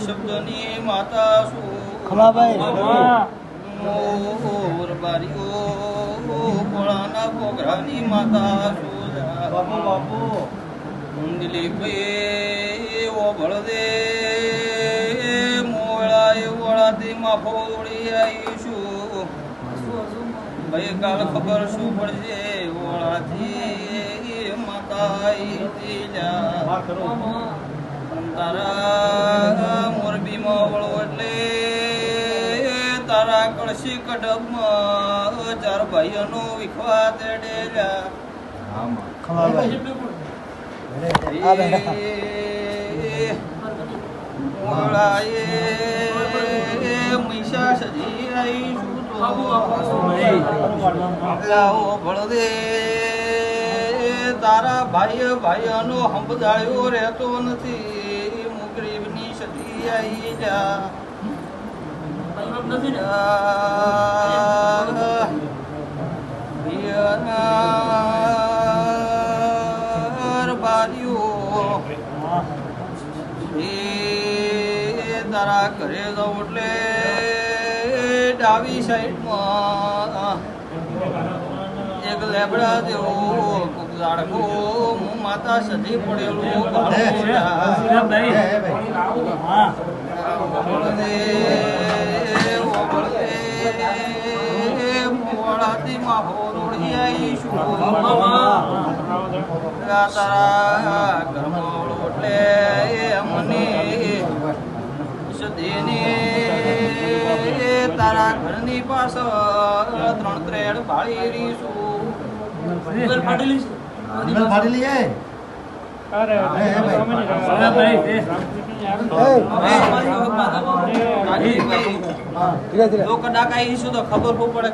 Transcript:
શબ્દની માતા મોર બારીઓ કોળાના પોગરાની માતા સોજા બાપુ બાપુ. ઊંડલી ભાઈ ઓ ભળદે આવીશું. ભાઈ કાલ ખબર શું પડશે? ઓળાથી માતા આઈ જા હા કરો તારા મોરબીમાં વળો એટલે તારા કળશી કડબમાં ચાર ભાઈઓનો વિખવા તેડેલા ખમાભાઈ તારા ભાઈ ભાઈનો હંપદાળ્યો રહેતો નથી. મુગરીબની ગરીબની સદી આવી જા. તારા ઘરે જાઉં એટલે ડાબી સાઈડમાં એક લેબડા જેવો કોક હું માતા સજી પડેલું બળદે, મોળાથી માહો આવીશું. તારા ઘરમાં એટલે અમને સદીને તારા ઘરની પાછળ ત્રણ ત્રેડ ભાળી ફાટેલી ખબર પડે